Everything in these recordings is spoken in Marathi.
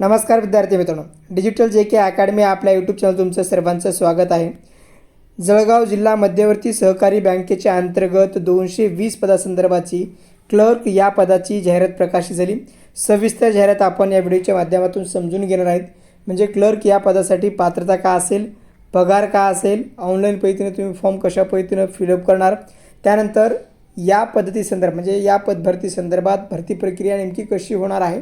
नमस्कार विद्यार्थी मित्रांनो. डिजिटल जे के अकॅडमी आपल्या यूट्यूब चॅनल तुमचं सर्वांचं स्वागत आहे. जळगाव जिल्हा मध्यवर्ती सहकारी बँकेच्या अंतर्गत दोनशे वीस पदासंदर्भाची क्लर्क या पदाची जाहिरात प्रकाशित झाली. सविस्तर जाहिरात आपण या व्हिडिओच्या माध्यमातून समजून घेणार आहेत. म्हणजे क्लर्क या पदासाठी पात्रता का असेल पगार का असेल ऑनलाईन पद्धतीने तुम्ही फॉर्म कशा पद्धतीनं फिलअप करणार त्यानंतर या पद्धती संदर्भ म्हणजे या पदभरती संदर्भात भरती प्रक्रिया नेमकी कशी होणार आहे?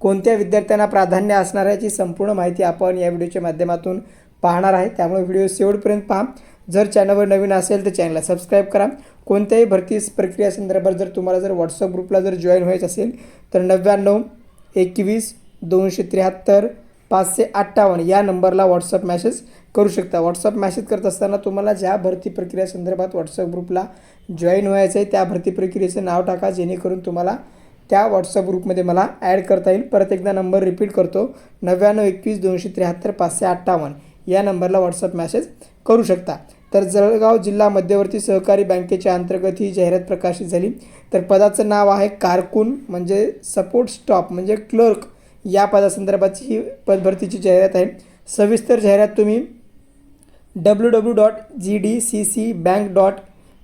कोणत्या विद्यार्थ्यांना प्राधान्य असणार आहे याची संपूर्ण माहिती आपण या व्हिडिओच्या माध्यमातून पाहणार आहे. त्यामुळे व्हिडिओ शेवटपर्यंत पहा. जर चॅनलवर नवीन असेल तर चॅनलला सबस्क्राईब करा. कोणत्याही भरती प्रक्रिया संदर्भात जर तुम्हाला जर व्हॉट्सअप ग्रुपला जर जॉईन व्हायचं असेल तर नव्याण्णव एकवीस दोनशे त्र्याहत्तर पाचशे अठ्ठावन्न या नंबरला व्हॉट्सअप मॅसेज करू शकता. व्हॉट्सअप मॅसेज करत असताना तुम्हाला ज्या भरती प्रक्रिया संदर्भात व्हॉट्सअप ग्रुपला जॉईन व्हायचं आहे त्या भरती प्रक्रियेचं नाव टाका जेणेकरून तुम्हाला त्या व्हॉट्सअप ग्रुपमध्ये मला ॲड करता येईल. परत एकदा नंबर रिपीट करतो. नव्याण्णव एकवीस दोनशे त्र्याहत्तर पाचशे अठ्ठावन्न. या नंबरला व्हॉट्सअप मॅसेज करू शकता. तर जळगाव जिल्हा मध्यवर्ती सहकारी बँकेच्या अंतर्गत ही जाहिरात प्रकाशित झाली. तर पदाचं नाव आहे कारकून म्हणजे सपोर्ट स्टॉप म्हणजे क्लर्क या पदासंदर्भाची ही पदभरतीची जाहिरात आहे. सविस्तर जाहिरात तुम्ही W W dot G D C C bank dot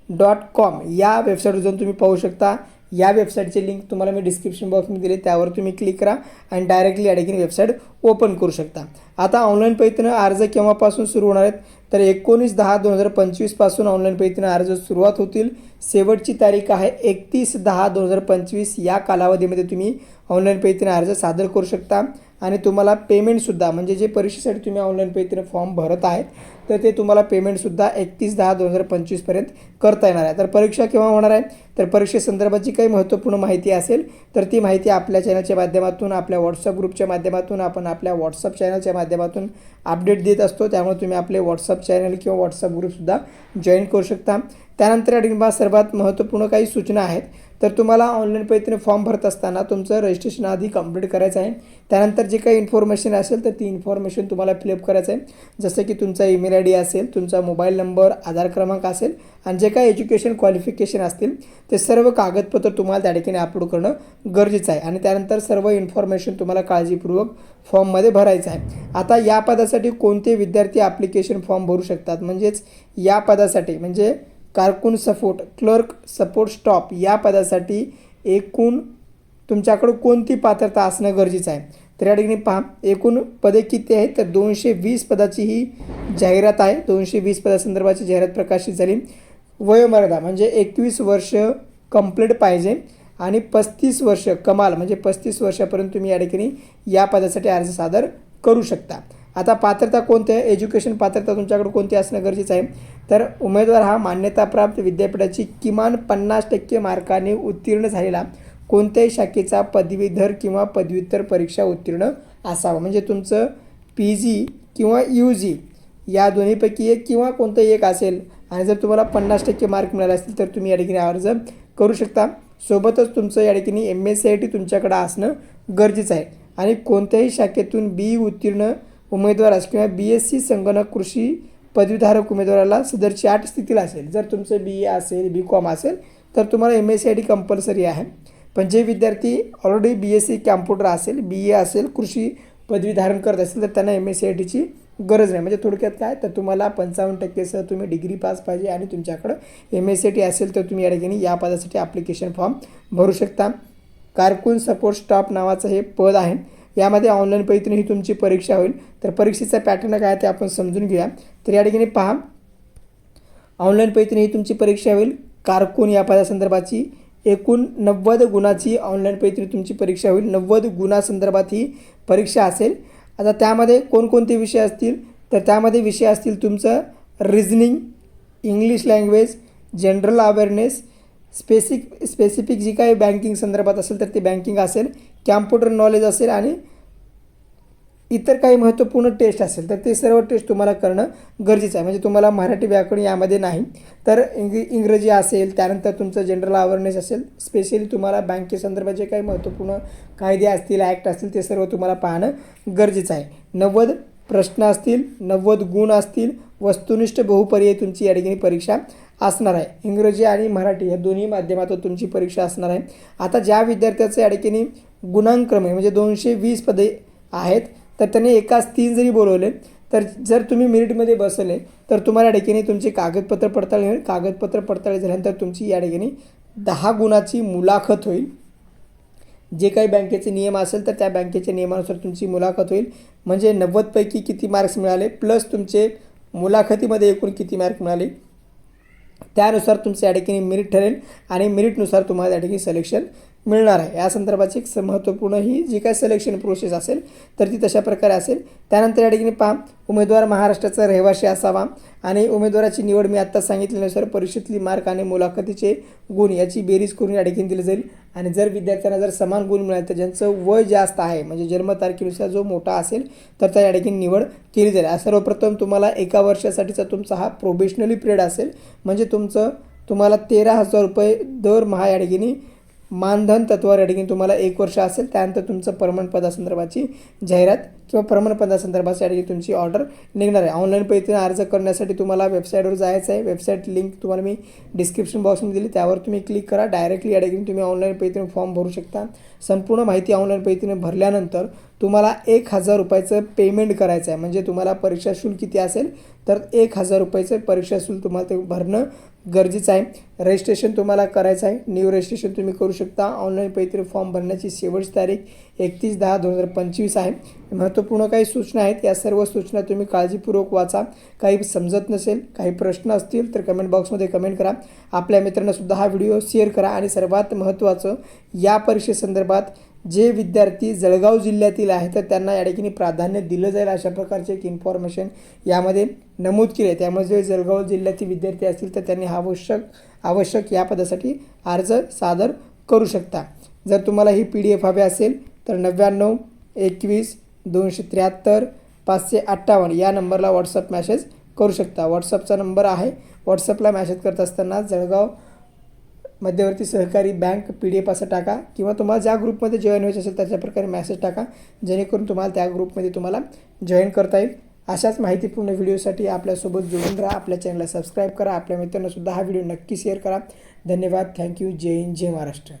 dot com या वेबसाईटवर जाऊन तुम्ही पाहू शकता. या वेबसाईटची लिंक तुम्हाला मी डिस्क्रिप्शन बॉक्समध्ये दिली. त्यावर तुम्ही क्लिक करा आणि डायरेक्टली या वेबसाईट ओपन करू शकता. आता ऑनलाईन पद्धतीनं अर्ज केव्हापासून सुरू होणार आहेत? तर एकोणीस दहा दोन हजार पंचवीसपासून ऑनलाईन पद्धतीनं अर्ज सुरुवात होतील. शेवटची तारीख आहे एकतीस दहा दोन हजार पंचवीस. या कालावधीमध्ये तुम्ही ऑनलाईन पद्धतीनं अर्ज सादर करू शकता. आणि तुम्हाला पेमेंटसुद्धा म्हणजे जे परीक्षेसाठी तुम्ही ऑनलाईन पद्धतीनं फॉर्म भरत आहेत तर ते तुम्हाला पेमेंटसुद्धा एकतीस दहा दोन हजार पंचवीसपर्यंत करता येणार आहे. तर परीक्षा केव्हा होणार आहे? तर परीक्षेसंदर्भाची काही महत्त्वपूर्ण माहिती असेल तर ती माहिती आपल्या चॅनलच्या माध्यमातून आपल्या व्हॉट्सअप ग्रुपच्या माध्यमातून आपण आपल्या व्हॉट्सअप चॅनलच्या माध्यमातून अपडेट देत असतो. त्यामुळे तुम्ही आपले व्हॉट्सअप चॅनल किंवा व्हॉट्सअप ग्रुपसुद्धा जॉईन करू शकता. त्यानंतर अडिंबा सर्वात महत्त्वपूर्ण काही सूचना आहेत. तर तुम्हाला ऑनलाईन पद्धतीने फॉर्म भरत असताना तुमचं रजिस्ट्रेशन आधी कंप्लीट करायचं आहे. त्यानंतर जे काही इन्फॉर्मेशन असेल तर ती इन्फॉर्मेशन तुम्हाला फिलअप करायचं आहे. जसं की तुमचा ईमेल आय डी असेल तुमचा मोबाईल नंबर आधार क्रमांक असेल आणि जे काही एज्युकेशन क्वालिफिकेशन असतील ते सर्व कागदपत्र तुम्हाला त्या ठिकाणी अपलोड करणं गरजेचं आहे. आणि त्यानंतर सर्व इन्फॉर्मेशन तुम्हाला काळजीपूर्वक फॉर्ममध्ये भरायचं आहे. आता या पदासाठी कोणते विद्यार्थी ॲप्लिकेशन फॉर्म भरू शकतात? म्हणजेच या पदासाठी म्हणजे कारकून सपोर्ट क्लर्क सपोर्ट स्टॉप या पदासाठी एकूण तुमच्याकडं कोणती पात्रता असणं गरजेचं आहे? तर या ठिकाणी पहा एकूण पदे किती आहेत? तर दोनशे वीस पदाची ही जाहिरात आहे. दोनशे वीस पदासंदर्भाची जाहिरात प्रकाशित झाली. वयोमर्यादा म्हणजे एकवीस वर्ष कंप्लीट पाहिजे आणि पस्तीस वर्ष कमाल म्हणजे पस्तीस वर्षापर्यंत तुम्ही या ठिकाणी या पदासाठी अर्ज सादर करू शकता. आता पात्रता कोणती आहे? एज्युकेशन पात्रता तुमच्याकडे कोणती असणं गरजेचं आहे? तर उमेदवार हा मान्यताप्राप्त विद्यापीठाची किमान पन्नास टक्के मार्काने उत्तीर्ण झालेला कोणत्याही शाखेचा पदवीधर किंवा पदव्युत्तर परीक्षा उत्तीर्ण असावा. म्हणजे तुमचं पी जी किंवा यू जी या दोन्हीपैकी एक किंवा कोणतंही एक असेल आणि जर तुम्हाला पन्नास टक्के मार्क मिळाले असतील तर तुम्ही या ठिकाणी अर्ज करू शकता. सोबतच तुमचं या ठिकाणी M S C I T तुमच्याकडं असणं गरजेचं आहे. आणि कोणत्याही शाखेतून बी उत्तीर्ण उमेदवारास किंवा बी एस सी संगणक कृषी पदवीधारक उमेदवाराला सदरची आठ स्थितीला असेल. जर तुमचं बी ए असेल बी कॉम असेल तर तुम्हाला M S C I T compulsory आहे. पण जे विद्यार्थी already B S C computer असेल बी ए असेल कृषी पदवी धारण करत असेल तर त्यांना एम एस सी आय टीची गरज नाही. म्हणजे थोडक्यात काय? तर तुम्हाला पंचावन्न टक्केसह तुम्ही डिग्री पास पाहिजे आणि तुमच्याकडं एम एस सी टी असेल तर तुम्ही या ठिकाणी या पदासाठी ॲप्लिकेशन फॉर्म भरू शकता. कारकून सपोर्ट स्टॉप नावाचं हे पद आहे. यामध्ये ऑनलाईन पद्धतीने ही तुमची परीक्षा होईल. तर परीक्षेचा पॅटर्न काय ते आपण समजून घेऊया. तर या ठिकाणी पहा. ऑनलाईन पद्धतीने ही तुमची परीक्षा होईल. कारकून या पदासंदर्भाची एकूण नव्वद गुणाची ऑनलाईन पद्धतीने तुमची परीक्षा होईल. नव्वद गुणासंदर्भात ही परीक्षा असेल. आता त्यामध्ये कोणकोणते विषय असतील? तर त्यामध्ये विषय असतील तुमचं reasoning English language general awareness specific specific जी काही बँकिंग संदर्भात असेल तर ते बँकिंग असेल कॅम्प्युटर नॉलेज असेल आणि इतर काही महत्त्वपूर्ण टेस्ट असेल तर ते सर्व टेस्ट तुम्हाला करणं गरजेचं आहे. म्हणजे तुम्हाला मराठी व्याकरण यामध्ये नाही तर इंग इंग्रजी असेल त्यानंतर तुमचं जनरल अवेअरनेस असेल स्पेशली तुम्हाला बँकेसंदर्भात जे काही महत्त्वपूर्ण कायदे असतील ॲक्ट असतील ते सर्व तुम्हाला पाहणं गरजेचं आहे. नव्वद प्रश्न असतील नव्वद गुण असतील वस्तुनिष्ठ बहुपर्याय तुमची या ठिकाणी परीक्षा असणार आहे. इंग्रजी आणि मराठी या दोन्ही माध्यमातून तुमची परीक्षा असणार आहे. आता ज्या विद्यार्थ्याचं या ठिकाणी गुणांक्रमे म्हणजे दोनशे वीस पदे आहेत तर त्यांनी एकाच तीन जरी बोलवले तर जर तुम्ही मिनिटमध्ये बसले तर तुम्हाला या ठिकाणी तुमची कागदपत्र पडताळणी होईल. कागदपत्र पडताळणी झाल्यानंतर तुमची या ठिकाणी दहा गुणाची मुलाखत होईल. जे काही बँकेचे नियम असेल तर त्या बँकेच्या नियमानुसार तुमची मुलाखत होईल. म्हणजे नव्वदपैकी किती मार्क्स मिळाले प्लस तुमचे मुलाखतीमध्ये एकूण किती मार्क मिळाले त्यानुसार तुमचं या ठिकाणी मेरिट ठरेल आणि मेरिटनुसार तुम्हाला या ठिकाणी सिलेक्शन मिळणार आहे. या संदर्भाची एक महत्त्वपूर्ण ही जी काय सिलेक्शन प्रोसेस असेल तर ती तशा प्रकारे असेल. त्यानंतर या ठिकाणी पहा उमेदवार महाराष्ट्राचा रहिवाशी असावा आणि उमेदवाराची निवड मी आत्ता सांगितल्यानुसार परीक्षेतली मार्क आणि मुलाखतीचे गुण याची बेरीज करून या ठिकाणी दिली जाईल. आणि जर विद्यार्थ्यांना जर समान गुण मिळाले तर ज्यांचं वय जास्त आहे म्हणजे जन्मतारखेनुसार जो मोठा असेल तर त्या ठिकाणी निवड केली जाईल. सर्वप्रथम तुम्हाला एका वर्षासाठीचा तुमचा हा प्रोबेशनली पिरियड असेल. म्हणजे तुमचं तुम्हाला तेरा हजार रुपये दरमहा या ठिकाणी मानधन तत्वावर या तुम्हाला एक वर्ष असेल त्यानंतर तुमचं परमनंट पदासंदर्भाची जाहिरात किंवा परमनंट पदासंदर्भाची तुमची ऑर्डर निघणार आहे. ऑनलाईन पद्धतीने अर्ज करण्यासाठी तुम्हाला वेबसाईटवर जायचं आहे. वेबसाईट लिंक तुम्हाला मी डिस्क्रिप्शन बॉक्समध्ये दिली. त्यावर तुम्ही क्लिक करा. डायरेक्टली या तुम्ही ऑनलाईन पद्धतीने फॉर्म भरू शकता. संपूर्ण माहिती ऑनलाईन पद्धतीने भरल्यानंतर तुम्हाला एक हजार रुपयाचं पेमेंट करायचं आहे म्हणजे तुम्हाला परीक्षा शुल्क किती असेल तर एक हजार रुपयाचं परीक्षा शुल्क तुम्हाला ते भरणं गरजेचं आहे. रजिस्ट्रेशन तुम्हाला करायचं आहे. न्यू रजिस्ट्रेशन तुम्ही करू शकता. ऑनलाईन पद्धतीने फॉर्म भरण्याची शेवटची तारीख एकतीस दहा दोन हजार पंचवीस आहे. महत्त्वपूर्ण काही सूचना आहेत. या सर्व सूचना तुम्ही काळजीपूर्वक वाचा. काही समजत नसेल काही प्रश्न असतील तर कमेंट बॉक्समध्ये कमेंट करा. आपल्या मित्रांनासुद्धा हा व्हिडिओ शेअर करा. आणि सर्वात महत्त्वाचं या परीक्षेसंदर्भात जे विद्यार्थी जळगाव जिल्ह्यातील आहेत तर त्यांना या ठिकाणी प्राधान्य दिलं जाईल अशा प्रकारचे एक इन्फॉर्मेशन यामध्ये नमूद केले आहे. त्यामुळे जे जळगाव जिल्ह्यातील विद्यार्थी असतील तर त्यांनी हा आवश्यक आवश्यक या पदासाठी अर्ज सादर करू शकता. जर तुम्हाला ही पी डी एफ हवी असेल तर नव्याण्णव एकवीस दोनशे त्र्याहत्तर पाचशे अठ्ठावन्न या नंबरला व्हॉट्सअप मॅसेज करू शकता. व्हॉट्सअपचा नंबर आहे. व्हॉट्सअपला मॅसेज करत असताना जळगाव मध्यवर्ती सहकारी बँक पी डी एफ असं टाका किंवा तुम्हाला ज्या ग्रुपमध्ये जॉईन व्हायचं असेल त्याच्या प्रकारे मॅसेज टाका जेणेकरून तुम्हाला त्या ग्रुपमध्ये तुम्हाला जॉईन करता येईल. अशाच माहितीपूर्ण व्हिडिओसाठी आपल्यासोबत जोडून राहा आपल्या चॅनलला सबस्क्राईब करा आपल्या मित्रांनासुद्धा हा व्हिडिओ नक्की शेअर करा. धन्यवाद. थँक्यू जय हिंद जय महाराष्ट्र.